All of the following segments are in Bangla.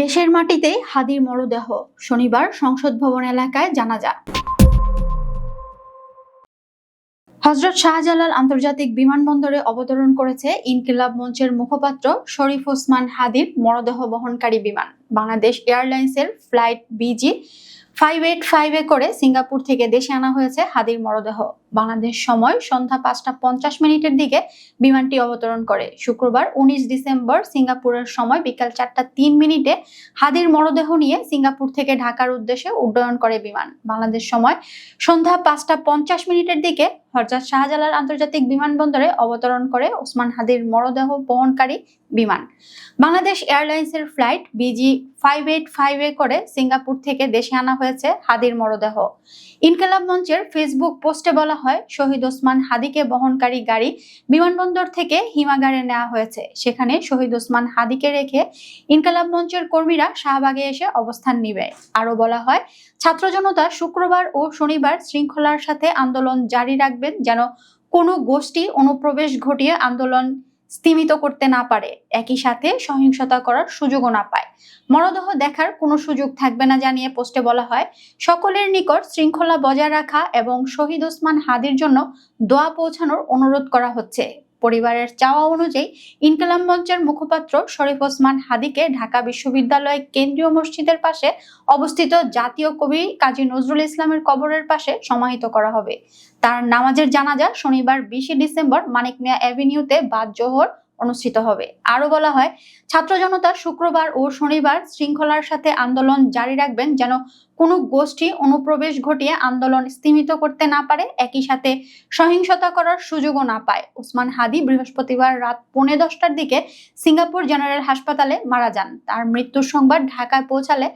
দেশের মাটিতে হাদির মরদেহ, শনিবার সংসদ ভবন এলাকায় জানা জানাজা। হজরত শাহজালাল আন্তর্জাতিক বিমানবন্দরে অবতরণ করেছে ইনকিলাব মঞ্চের মুখপাত্র শরীফ ওসমান হাদির মরদেহ বহনকারী বিমান। বাংলাদেশ এয়ারলাইন্সের ফ্লাইট বিজি ফাইভ এইট ফাইভে করে সিঙ্গাপুর থেকে দেশে আনা হয়েছে হাদির মরদেহ। বাংলাদেশ সময় সন্ধ্যা পাঁচটা পঞ্চাশ মিনিটের দিকে বিমানটি অবতরণ করে। শুক্রবার উনিশ ডিসেম্বর সিঙ্গাপুরের সময় বিকাল চারটা তিন মিনিটে হাদির মরদেহ নিয়ে সিঙ্গাপুর থেকে ঢাকার উদ্দেশ্যে উড্ডয়ন করে বিমান। বাংলাদেশ সময় সন্ধ্যা পাঁচটা পঞ্চাশ মিনিটের দিকে হরজাত শাহজালাল আন্তর্জাতিক বিমানবন্দরে অবতরণ করে ওসমান হাদির মরদেহ বহনকারী বিমান। বাংলাদেশ এয়ারলাইন্সের flight BG five eight five এ করে সিঙ্গাপুর থেকে দেশে আনা হয়েছে হাদির মরদেহ। ইনকালাব মঞ্চের ফেসবুক পোস্টে বলা হয় শহীদ ওসমান হাদিকে বহনকারী গাড়ি বিমানবন্দর থেকে হিমাগারে নেওয়া হয়েছে। সেখানে শহীদ ওসমান হাদিকে রেখে ইনকালাব মঞ্চের কর্মীরা শাহবাগে এসে অবস্থান নিবে। আরও বলা হয়, ছাত্র জনতা শুক্রবার ও শনিবার শৃঙ্খলার সাথে আন্দোলন জারি রাখবেন যেন কোনো গোষ্ঠী অনুপ্রবেশ ঘটিয়ে আন্দোলন স্তীমিত করতে না পারে, একই সাথে সহিংসতা করার সুযোগও না পায়। মরদেহ দেখার কোনো সুযোগ থাকবে না জানিয়ে পোস্টে বলা হয়, সকলের নিকট শৃঙ্খলা বজায় রাখা এবং শহীদ ওসমান হাদির জন্য দোয়া পৌঁছানোর অনুরোধ করা হচ্ছে। পরিবারের চাওয়া অনুযায়ী ইনকালাম মঞ্চের মুখপাত্র শরীফ ওসমান হাদিকে ঢাকা বিশ্ববিদ্যালয় কেন্দ্রীয় মসজিদের পাশে অবস্থিত জাতীয় কবি কাজী নজরুল ইসলামের কবরের পাশে সমাহিত করা হবে। তার নামাজের জানাজা শনিবার বিশে ডিসেম্বর মানিক মিয়া অ্যাভিনিউতে বাদ জোহর অনুষ্ঠিত হবে। আরও বলা হয়, ছাত্র জনতা শুক্রবার ও শনিবার শৃঙ্খলার সাথে আন্দোলন জারি রাখবেন যেন কোনো গোষ্ঠী অনুপ্রবেশ ঘটিয়ে আন্দোলন স্তীমিত করতে না পারে, একই সাথে সহিংসতা করার সুযোগও না পায়। ওসমান হাদি বৃহস্পতিবার রাত পৌনে দশটার দিকে সিঙ্গাপুর জেনারেল হাসপাতালে মারা যান। তার মৃত্যুর সংবাদ ঢাকায় পৌঁছালে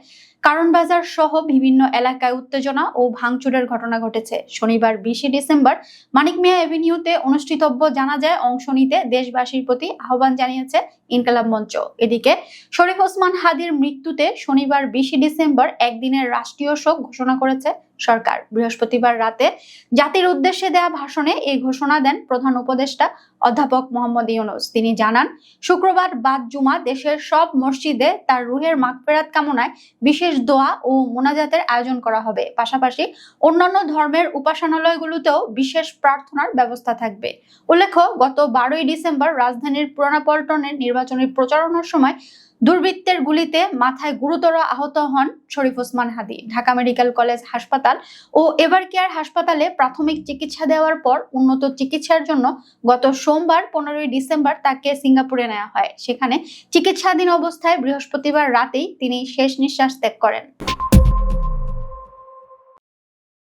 কারণ বাজার সহ বিভিন্ন এলাকায় উত্তেজনা ও ভাঙচুরের ঘটনা ঘটেছে। শনিবার বিশে ডিসেম্বর মানিক মিয়া এভিনিউতে অনুষ্ঠিতব্য জানাজায় অংশ নিতে দেশবাসীর প্রতি আহ্বান জানিয়েছে ইনকালাব মঞ্চ। এদিকে শরীফ ওসমান হাদির মৃত্যুতে শনিবার বিশে ডিসেম্বর একদিনের রাষ্ট্রীয় শোক ঘোষণা করেছে। সরকার। বৃহস্পতিবার রাতে জাতির উদ্দেশ্যে দেয়া ভাষণে এই ঘোষণা দেন প্রধান উপদেষ্টা অধ্যাপক মোহাম্মদ ইউনুস। তিনি জানান, শুক্রবার বাদ জুমা দেশের সব মসজিদে তার রুহের মাগফেরাত কামনায় বিশেষ দোয়া ও মোনাজাতের আয়োজন করা হবে। পাশাপাশি অন্যান্য ধর্মের উপাসনালয়গুলোতেও বিশেষ প্রার্থনার ব্যবস্থা থাকবে। উল্লেখ্য, গত বারোই ডিসেম্বর রাজধানীর পুরানা পল্টনের নির্বাচনী প্রচারণার সময় দুর্বৃত্তের গুলিতে মাথায় গুরুতর আহত হন শরীফ ওসমান হাদি। ঢাকা মেডিকেল কলেজ হাসপাতাল ও এভার কেয়ার হাসপাতালে প্রাথমিক চিকিৎসা দেওয়ার পর উন্নত চিকিৎসার জন্য গত সোমবার পনেরোই ডিসেম্বর তাকে সিঙ্গাপুরে নেওয়া হয়। সেখানে চিকিৎসাধীন অবস্থায় বৃহস্পতিবার রাতেই তিনি শেষ নিঃশ্বাস ত্যাগ করেন।